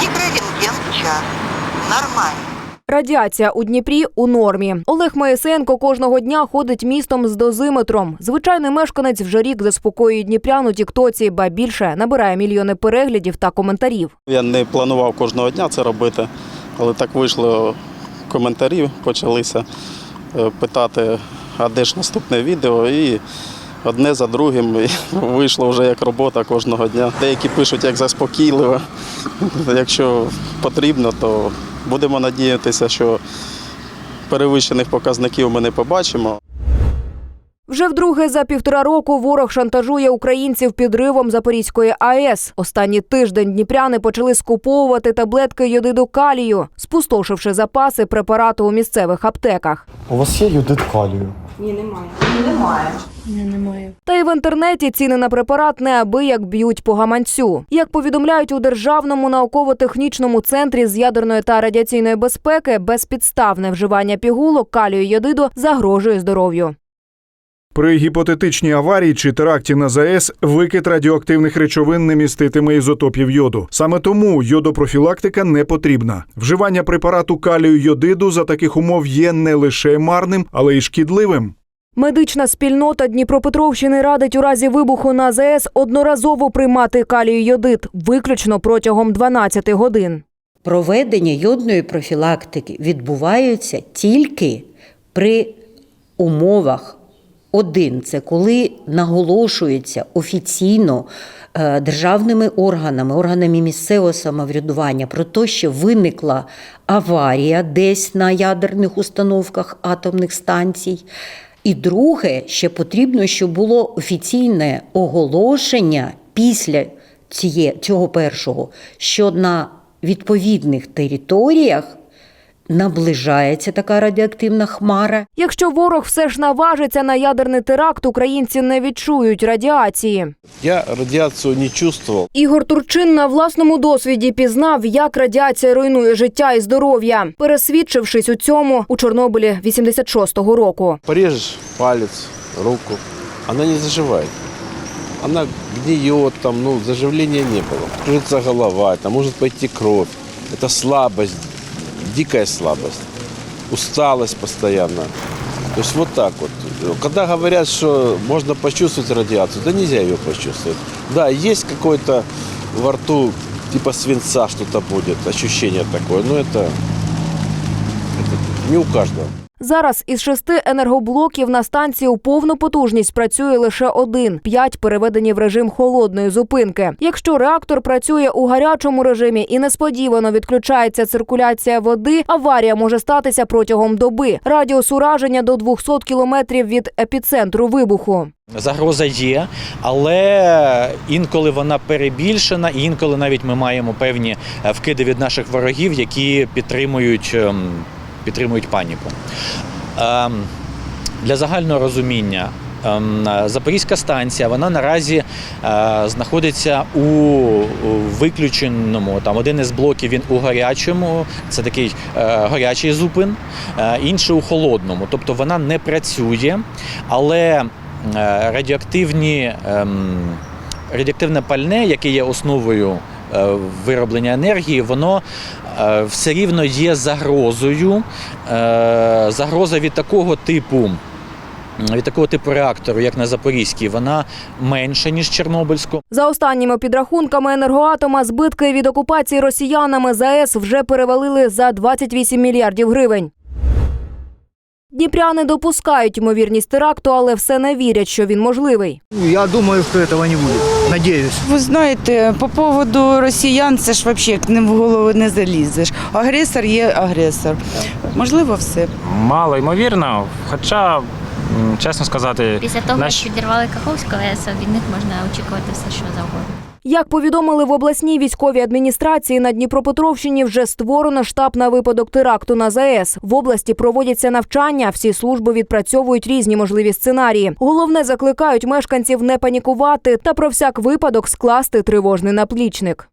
микрорентген в час. Нормально. Радіація у Дніпрі у нормі. Олег Моїсенко кожного дня ходить містом з дозиметром. Звичайний мешканець вже рік заспокоює дніпрян у тіктоці, ба більше набирає мільйони переглядів та коментарів. Я не планував кожного дня це робити, але так вийшло коментарі, почалися е, питати, а де ж наступне відео, і одне за другим і вийшло вже як робота кожного дня. Деякі пишуть як заспокійливо. Якщо потрібно, то будемо надіятися, що перевищених показників ми не побачимо. Вже вдруге за півтора року ворог шантажує українців підривом Запорізької АЕС. Останній тиждень дніпряни почали скуповувати таблетки йодиду калію, спустошивши запаси препарату у місцевих аптеках. У вас є йодит калію? Та й в інтернеті ціни на препарат неабияк б'ють по гаманцю. Як повідомляють у державному науково-технічному центрі з ядерної та радіаційної безпеки, безпідставне вживання пігулок калію йодиду загрожує здоров'ю. При гіпотетичній аварії чи теракті на ЗАЕС викид радіоактивних речовин не міститиме ізотопів йоду. Саме тому йодопрофілактика не потрібна. Вживання препарату калію йодиду за таких умов є не лише марним, але й шкідливим. Медична спільнота Дніпропетровщини радить у разі вибуху на ЗАЕС одноразово приймати калію йодид, виключно протягом 12 годин. Проведення йодної профілактики відбуваються тільки при умовах. Один це коли наголошується офіційно е, державними органами, органами місцевого самоврядування про те, що виникла аварія десь на ядерних установках атомних станцій. І друге, ще потрібно, щоб було офіційне оголошення після цього першого, що на відповідних територіях наближається така радіоактивна хмара, Якщо ворог все ж наважиться на ядерний теракт, українці не відчують радіації. Я радиацию не чувствовал. Ігор Турчин на власному досвіді пізнав, як радіація руйнує життя і здоров'я, пересвідчившись у цьому у Чорнобилі 86-го року. Порежешь палец, руку, она не заживает. Она гниет, там, ну, заживления не было. Кружится голова, там может пойти кровь. Это слабость, дикая слабость. Усталость постоянно. То есть вот так вот. Когда говорят, что можно почувствовать радиацию, да нельзя ее почувствовать. Да, есть какой-то во рту типа свинца что-то будет, ощущение такое, но это, это не у каждого. Зараз із шести енергоблоків на станції у повну потужність працює лише один. П'ять переведені в режим холодної зупинки. Якщо реактор працює у гарячому режимі і несподівано відключається циркуляція води, аварія може статися протягом доби. Радіус ураження до 200 кілометрів від епіцентру вибуху. Загроза є, але інколи вона перебільшена, і інколи навіть ми маємо певні е, вкиди від наших ворогів, які підтримують, ем, підтримують паніку. Ем, Для загального розуміння. ем, Запорізька станція вона наразі е, знаходиться у виключеному. Там один із блоків він у гарячому, це такий е, гарячий зупин, е, інший у холодному. Тобто вона не працює, але радіоактивні, ем, радіоактивне пальне, яке є основою вироблення енергії, воно е, все рівно є загрозою. Е, Загроза від такого типу. Від такого типу реактору, як на Запорізькій, вона менша, ніж Чорнобильську. За останніми підрахунками енергоатома, збитки від окупації росіянами ЗАЕС вже перевалили за 28 мільярдів гривень. Дніпряни допускають ймовірність теракту, але все не вірять, що він можливий. Я думаю, что этого не будет. Надеюсь. Ви знаєте, по поводу росіян, це ж взагалі к ним в голову не залізеш. Агресор є агресор. Можливо, все. Мало ймовірно, хоча, чесно сказати, Після того, наш- як підірвали Каховського, від них можна очікувати все, що завгодно. Як повідомили в обласній військовій адміністрації на Дніпропетровщині, вже створено штаб на випадок теракту на ЗАЕС. В області проводяться навчання. Всі служби відпрацьовують різні можливі сценарії. Головне закликають мешканців не панікувати та про всяк випадок скласти тривожний наплічник.